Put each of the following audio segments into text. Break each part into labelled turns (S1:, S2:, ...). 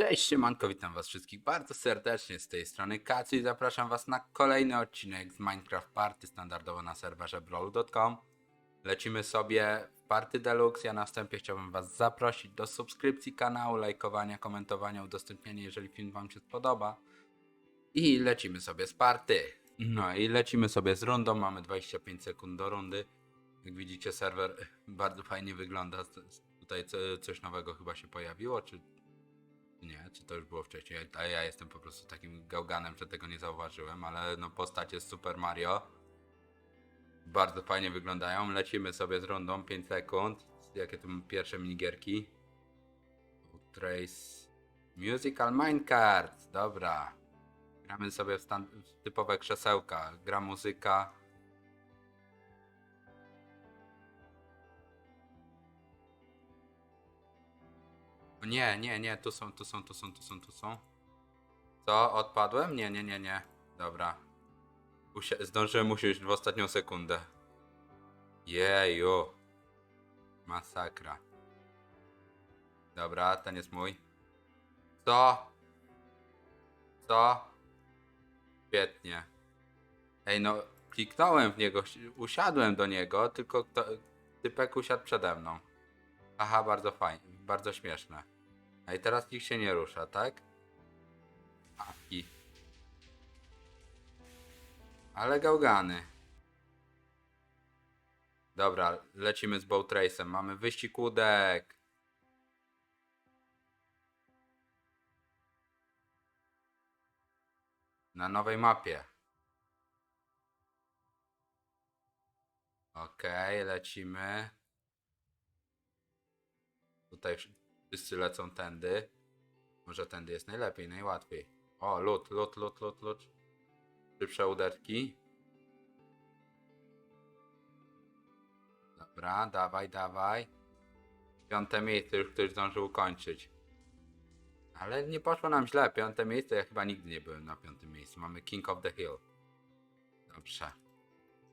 S1: Cześć, siemanko, witam was wszystkich bardzo serdecznie z tej strony Kacu i zapraszam was na kolejny odcinek z Minecraft Party standardowo na serwerze brawl.com. Lecimy sobie w Party Deluxe, ja na wstępie chciałbym was zaprosić do subskrypcji kanału, lajkowania, komentowania, udostępniania, jeżeli film wam się spodoba. I lecimy sobie z party. No i lecimy sobie z rundą, mamy 25 sekund do rundy. Jak widzicie serwer bardzo fajnie wygląda, tutaj co- coś nowego chyba się pojawiło, czy nie, czy to już było wcześniej, a ja jestem po prostu takim gałganem, że tego nie zauważyłem, ale no postać jest Super Mario. Bardzo fajnie wyglądają. Lecimy sobie z rundą 5 sekund. Jakie tu pierwsze minigierki? Trace Musical Minecart. Dobra. Gramy sobie w, w typowe krzesełka. Gra muzyka. Nie, nie, nie, tu są, tu są, tu są, tu są, tu są. Co? Odpadłem? Nie, nie, nie, nie. Dobra. Usi- zdążyłem usiąść w ostatnią sekundę. Jeju. Masakra. Dobra, ten jest mój. Co? Co? Świetnie. Ej, no, kliknąłem w niego, usiadłem do niego, tylko kto, typek usiadł przede mną. Aha, bardzo fajnie, bardzo śmieszne. A i teraz nikt się nie rusza, tak? Apki. Ale gałgany. Dobra, lecimy z Boat Race'em. Mamy wyścig łódek. Na nowej mapie. Okej, lecimy. Tutaj wsz- wszyscy lecą tędy. Może tędy jest najlepiej, najłatwiej. O, lód, lód, lód, lód, lód. Szybsze uderki. Dobra, dawaj, dawaj. Piąte miejsce już ktoś zdążył ukończyć. Ale nie poszło nam źle. Piąte miejsce, ja chyba nigdy nie byłem na piątym miejscu. Mamy King of the Hill. Dobrze.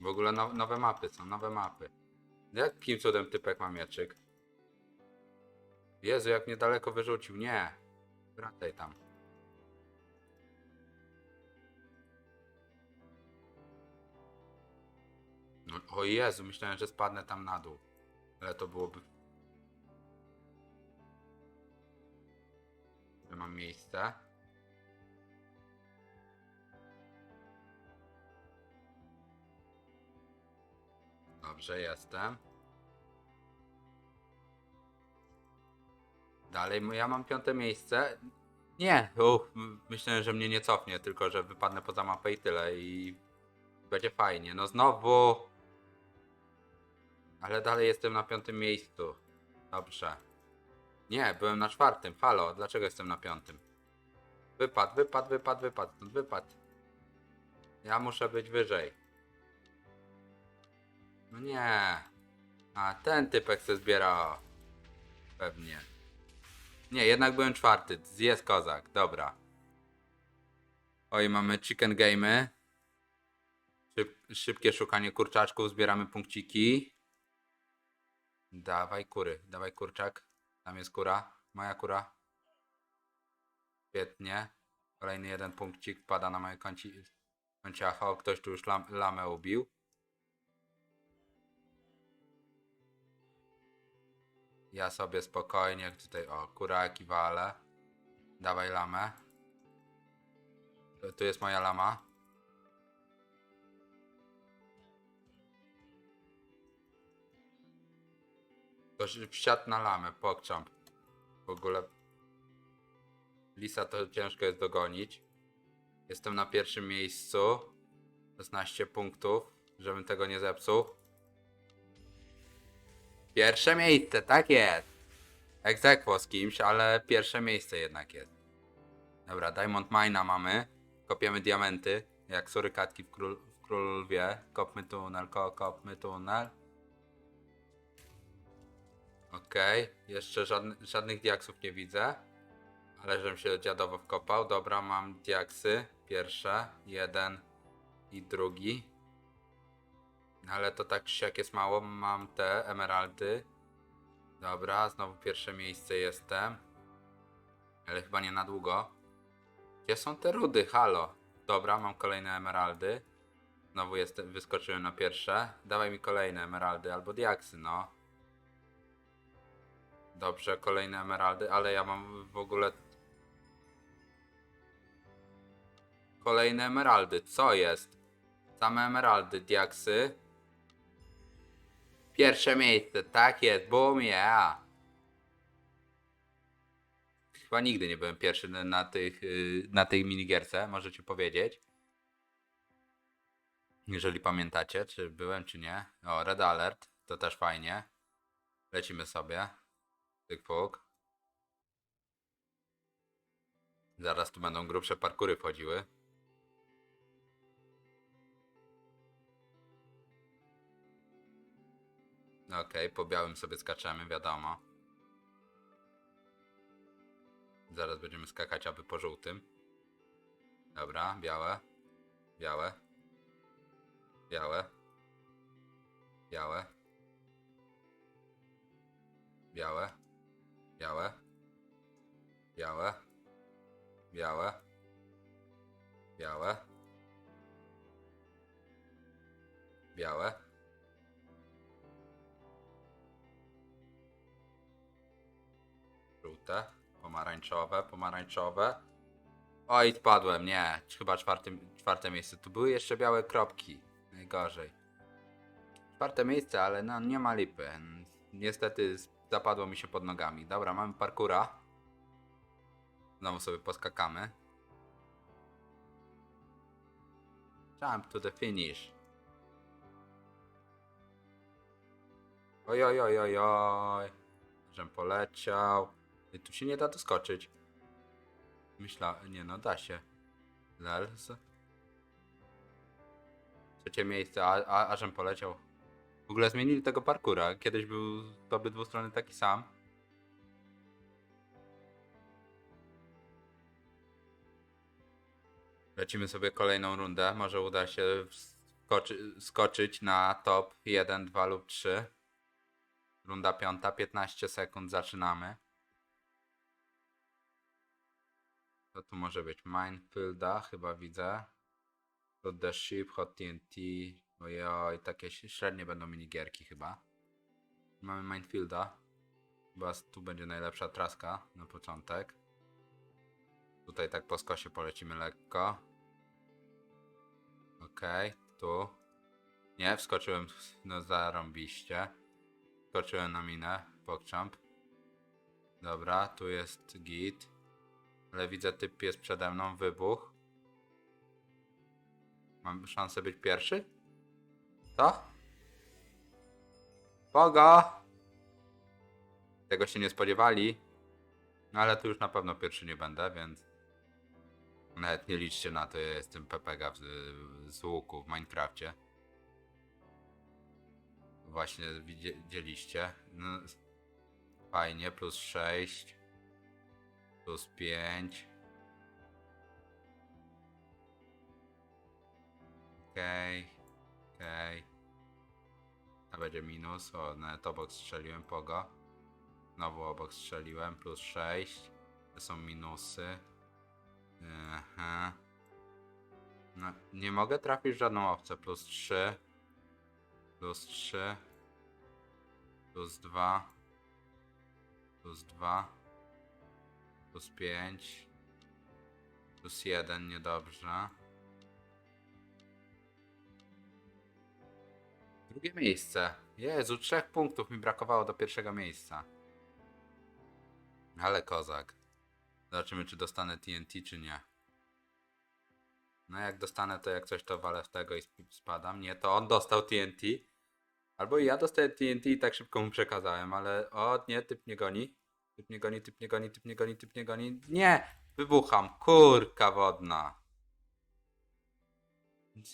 S1: W ogóle now, nowe mapy są, nowe mapy. Jakim cudem typek ma mieczyk? Jezu, jak mnie daleko wyrzucił. Nie. Wracaj tam. No, o Jezu, myślałem, że spadnę tam na dół. Ale to byłoby... Ja mam miejsce. Dobrze, jestem. Dalej, ja mam piąte miejsce. Nie, uff, m- myślałem, że mnie nie cofnie, tylko że wypadnę poza mapę i tyle i będzie fajnie. No znowu. Ale dalej jestem na piątym miejscu. Dobrze. Nie, byłem na czwartym. Halo, dlaczego jestem na piątym? Wypad, wypad, wypad, wypad, wypad. Ja muszę być wyżej. No nie. A ten typek se zbiera. Pewnie. Nie, jednak byłem czwarty. Jest kozak, dobra. Oj, mamy chicken game'y. Szyb, szybkie szukanie kurczaczków, zbieramy punkciki. Dawaj kury, dawaj kurczak. Tam jest kura, moja kura. Świetnie. Kolejny jeden punkcik pada na moje konci. Ktoś tu już lam, lamę ubił. Ja sobie spokojnie tutaj, o, kuraki wale. Dawaj lamę. Tu- jest moja lama. Ktoś wsiadł na lamę, pokcząp. W ogóle Lisa to ciężko jest dogonić. Jestem na pierwszym miejscu. 16 punktów, żebym tego nie zepsuł. Pierwsze miejsce, tak jest. Egzekwo z kimś, ale pierwsze miejsce jednak jest. Dobra, Diamond Mine'a mamy. Kopiemy diamenty, jak surykatki w, król, w król wie. Kopmy tunel, ko, kopmy tunel. Okej, jeszcze żadny, żadnych diaksów nie widzę. Ale żebym się dziadowo wkopał. Dobra, mam diaksy. Pierwsze, jeden i drugi. Ale to tak jak jest mało, mam te emeraldy. Dobra, znowu pierwsze miejsce jestem. Ale chyba nie na długo. Gdzie są te rudy? Halo. Dobra, mam kolejne emeraldy. Znowu jest, wyskoczyłem na pierwsze. Dawaj mi kolejne emeraldy albo diaksy, no. Dobrze, kolejne emeraldy, ale ja mam w ogóle... Kolejne emeraldy, co jest? Same emeraldy, diaksy. Pierwsze miejsce, tak jest, boom, yeah. Chyba nigdy nie byłem pierwszy na- tych, y, na tej minigierce, możecie powiedzieć. Jeżeli pamiętacie, czy byłem, czy nie. O, Red Alert, to też fajnie. Lecimy sobie. Tyk puk. Zaraz tu będą grubsze parkury wchodziły. Okej, po białym sobie skaczemy, wiadomo. Zaraz będziemy skakać, aby po żółtym. Dobra, białe. Białe. Białe. Białe. Białe. Białe. Białe. Białe. Białe. Białe. Pomarańczowe, pomarańczowe. Oj, spadłem, nie. Chyba czwarte, czwarte miejsce. Tu były jeszcze białe kropki. Najgorzej. Czwarte miejsce, ale no nie ma lipy. Niestety zapadło mi się pod nogami. Dobra, mamy parkura. Znowu sobie poskakamy. Jump to the finish. Oj, oj, oj, oj, oj. Żem poleciał. Tu się nie da doskoczyć. Myśla, nie no, da się. Lels. Trzecie miejsce, a, a, a żem poleciał. W ogóle zmienili tego parkura. Kiedyś był z obydwu strony taki sam. Lecimy sobie kolejną rundę. Może uda się skoczy, skoczyć na top 1, 2 lub 3. Runda piąta, 15 sekund, zaczynamy. Co tu może być? Minefielda, chyba widzę. Hot the Ship, Hot TNT. Ojoj, takie średnie będą minigierki chyba. Mamy Minefielda. Chyba tu będzie najlepsza traska na początek. Tutaj tak po skosie polecimy lekko. Okej, tu. Nie, wskoczyłem no zarąbiście. Wskoczyłem na minę, pokczamp. Dobra, tu jest git. Ale widzę typ jest przede mną, wybuch. Mam szansę być pierwszy? Co? Pogo! Tego się nie spodziewali. No ale tu już na pewno pierwszy nie będę, więc... Nawet nie liczcie na to, ja jestem PPG z, z łuku w Minecrafcie. Właśnie widzieliście. No, fajnie, plus 6. Plus 5. Okej, okej. A będzie minus. O, nawet obok strzeliłem pogo. Znowu obok strzeliłem. Plus 6. To są minusy. Aha. No, nie mogę trafić w żadną owcę. Plus 3. Plus 3. Plus 2. Plus 2. Plus 5. Plus 1, niedobrze. Drugie miejsce. Jezu, trzech punktów mi brakowało do pierwszego miejsca. Ale kozak. Zobaczymy, czy dostanę TNT, czy nie. No jak dostanę, to jak coś to walę w tego i sp- spadam. Nie, to on dostał TNT. Albo ja dostaję TNT i tak szybko mu przekazałem, ale o nie, typ nie goni. Typ nie goni, typ nie goni, typ nie goni, typ nie goni. Nie! Wybucham, kurka wodna.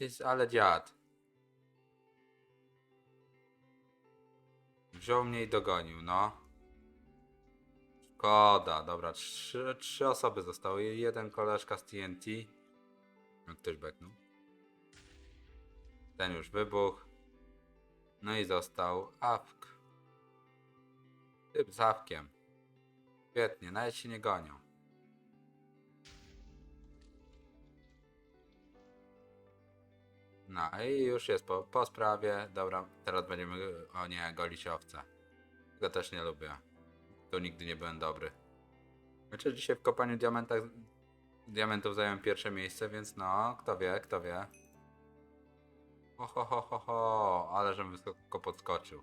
S1: Jest, ale dziad. Wziął mnie i dogonił, no. Szkoda, dobra, trzy, trzy osoby zostały. Jeden koleżka z TNT. No, ktoś beknął. Ten już wybuchł. No i został Awk. Typ z Awkiem. Świetnie, nawet się nie gonią. No i już jest po, po sprawie. Dobra, teraz będziemy... O nie, golić owce. Tego też nie lubię. Tu nigdy nie byłem dobry. Znaczy dzisiaj w kopaniu diamentach, diamentów zająłem pierwsze miejsce, więc no, kto wie, kto wie. Ho, ho, ho, ho, ale żebym wysoko podskoczył.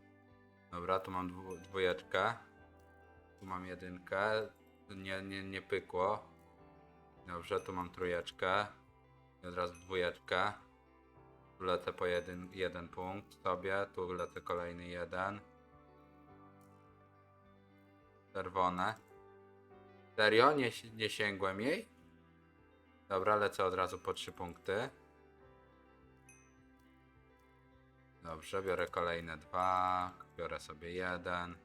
S1: Dobra, tu mam dwójeczkę. Tu mam jedynkę. Nie, nie, nie pykło. Dobrze, tu mam trójeczkę. I od razu dwójeczkę. Tu lecę po jeden, jeden punkt sobie. Tu lecę kolejny jeden. Czerwone. Serio? Nie, nie sięgłem jej? Dobra, lecę od razu po trzy punkty. Dobrze, biorę kolejne dwa. Biorę sobie jeden.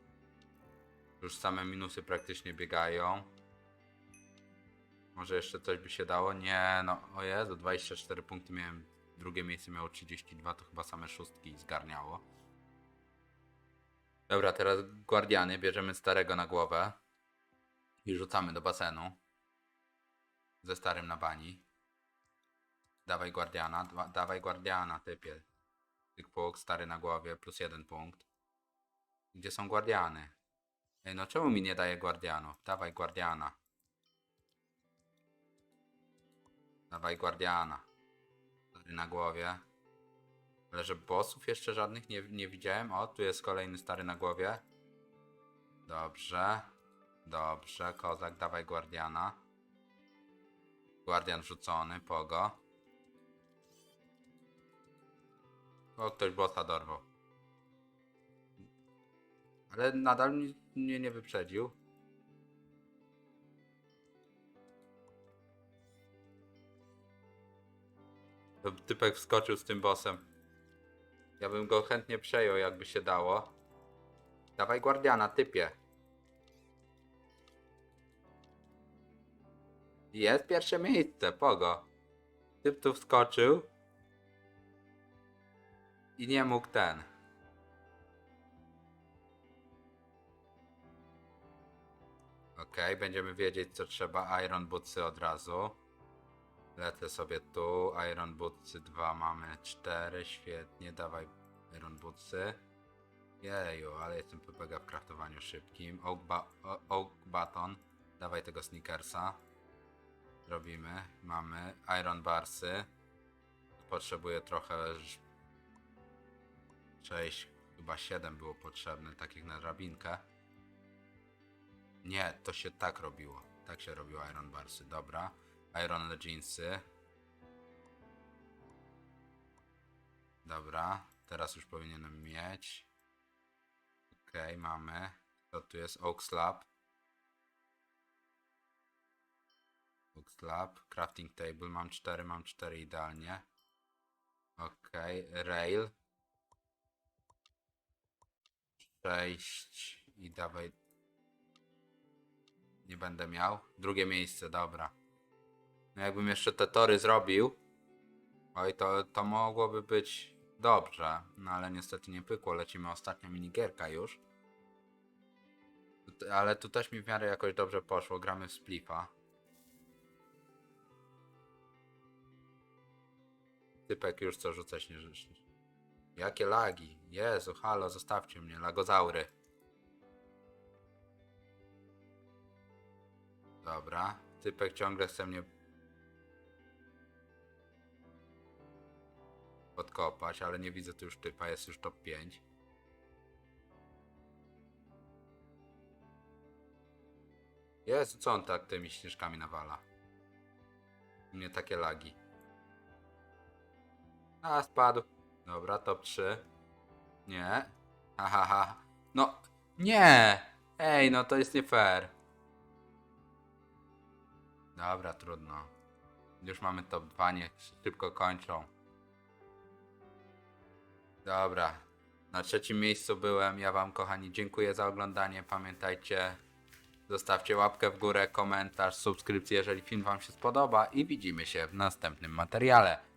S1: Już same minusy praktycznie biegają. Może jeszcze coś by się dało? Nie, no, o Jezu, 24 punkty miałem. Drugie miejsce miało 32, to chyba same szóstki zgarniało. Dobra, teraz guardiany. Bierzemy starego na głowę. I rzucamy do basenu. Ze starym na bani. Dawaj guardiana, dwa, dawaj guardiana, typie. Tyk puk, stary na głowie, plus jeden punkt. Gdzie są guardiany? Ej, no czemu mi nie daje guardianów? Dawaj guardiana. Dawaj guardiana. Stary na głowie. Ale że bossów jeszcze żadnych nie, nie widziałem. O, tu jest kolejny stary na głowie. Dobrze. Dobrze, kozak, dawaj guardiana. Guardian wrzucony, pogo. O, ktoś bossa dorwał. Ale nadal mi- mnie nie wyprzedził. Typek wskoczył z tym bossem. Ja bym go chętnie przejął, jakby się dało. Dawaj guardiana, typie. Jest pierwsze miejsce, pogo. Typ tu wskoczył. I nie mógł ten. Okej, będziemy wiedzieć co trzeba. Iron Bootsy od razu. Lecę sobie tu. Iron Bootsy 2 mamy 4. Świetnie, dawaj Iron Bootsy. Jeju, ale jestem PPG w kraftowaniu szybkim. Oak, Oak Baton. Dawaj tego Snickersa. Robimy. Mamy Iron Barsy. Potrzebuję trochę. ż- 6, chyba 7 było potrzebne, takich na drabinkę. Nie, to się tak robiło. Tak się robiło Iron Barsy. Dobra. Iron Leginsy. Dobra. Teraz już powinienem mieć. Okej, mamy. Co tu jest? Oak Slab. Oak Slab. Crafting Table. Mam 4, mam 4 idealnie. Okej, Rail. 6 i dawaj. Nie będę miał. Drugie miejsce, dobra. No jakbym jeszcze te tory zrobił. Oj, to, to mogłoby być dobrze. No ale niestety nie pykło. Lecimy ostatnia minigierka już. Ale tu też mi w miarę jakoś dobrze poszło. Gramy w splifa. Typek już co rzucać nie życzysz. Jakie lagi? Jezu, halo, zostawcie mnie, lagozaury. Dobra, typek ciągle chce mnie podkopać, ale nie widzę tu już typa, jest już top 5. Jezu, co on tak tymi śnieżkami nawala? U mnie takie lagi. A, spadł. Dobra, top 3. Nie. Ha, ha, ha. No, nie! Ej, no to jest nie fair. Dobra, trudno. Już mamy top 2, niech szybko kończą. Dobra. Na trzecim miejscu byłem. Ja wam, kochani, dziękuję za oglądanie. Pamiętajcie, zostawcie łapkę w górę, komentarz, subskrypcję, jeżeli film wam się spodoba i widzimy się w następnym materiale.